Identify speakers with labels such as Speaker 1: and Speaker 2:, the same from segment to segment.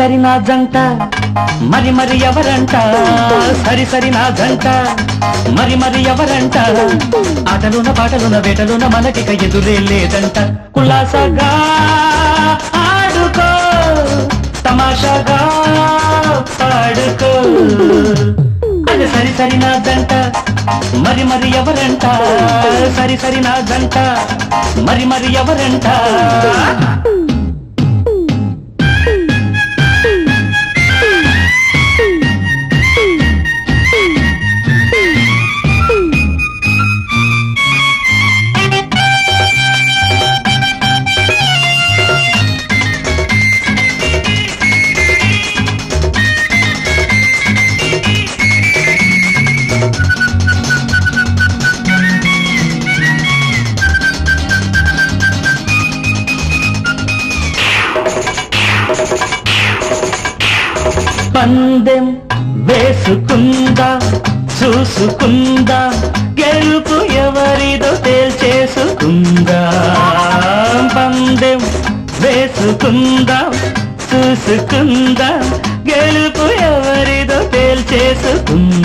Speaker 1: సరి నా జంట మరి మరి ఎవరంట? సరి సరి నా జంట మరి మరి ఎవరంట? ఆటలున పాటలున వేటలున మనకిక ఎదురే లేదంట. కులాసగా ఆడుకో తమాషాగా పాడుకో. అది సరి సరి నా జంట మరి మరి ఎవరంట? సరి సరి నా జంట మరి మరి ఎవరంట? పందెం వేసుకుందా చూసుకుందా గెలుపు ఎవరిదో తేల్చేసుకుందా. పందెం వేసుకుందా చూసుకుందా గెలుపు ఎవరిదో తేల్చేసుకుందా.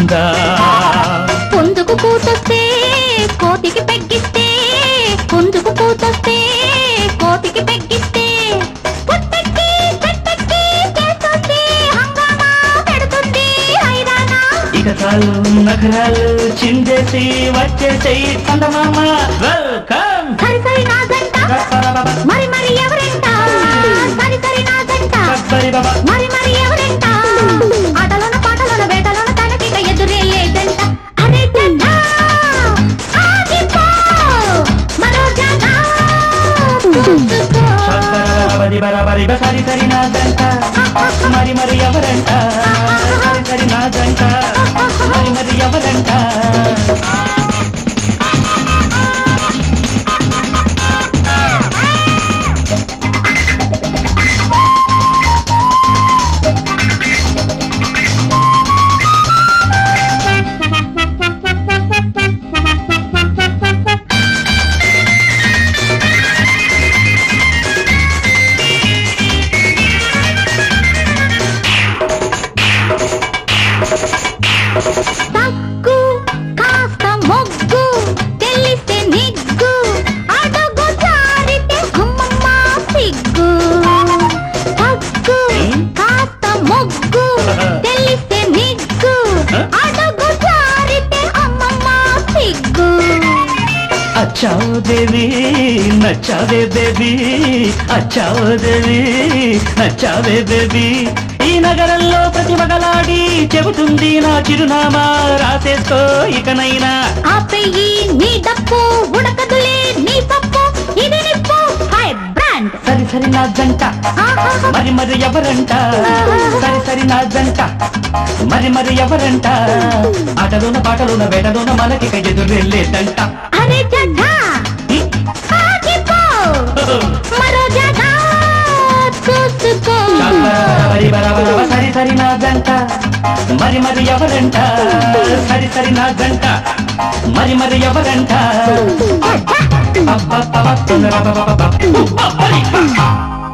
Speaker 1: చాలు నగరాలు చిందేసి వచ్చేసేయి చందమామ వెల్కమ్!
Speaker 2: సరి సరి నా జంట మరి మరి ఎవరంట? సరి సరి నా జంట మరి మరి ఎవరంట? ఆటలోన పాటలోన వేటలోన తనకిక ఎదురే లేదంట. అరే జంట ఆగిపో! మరో జంట చూసుకో
Speaker 1: బరి బరాబరి సరి సరి నా జంట మరి మరి ఎవరంట? సరి సరి నా జంట అచ్చావు దేవి నచ్చావే బేబీ. అచ్చావు దేవి నచ్చావే బేబీ. ఈ నగరంలో ప్రతి మగలాడి చెబుతుంది నా చిరునామా. రాసేసుకో ఇకనైనా.
Speaker 2: నీ డప్పు ఉడకదులే నీ పప్పు ఇది నిప్పు హై బ్రాండ్.
Speaker 1: సరి సరి నా జంట మరి మరి ఎవరంట? సరి సరి నా జంట మరి మరి ఎవరంట? ఆటలోన పాటలోన వేటలోన మనకి ఎదురెళ్ళేదంట
Speaker 2: అరే జగా ఆగిపో మరో జగా చూసుకో
Speaker 1: బరి బరబరబ సరి సరి నా జంట మరి మరి ఎవరంట సరి సరి నా జంట మరి మరి ఎవరంట.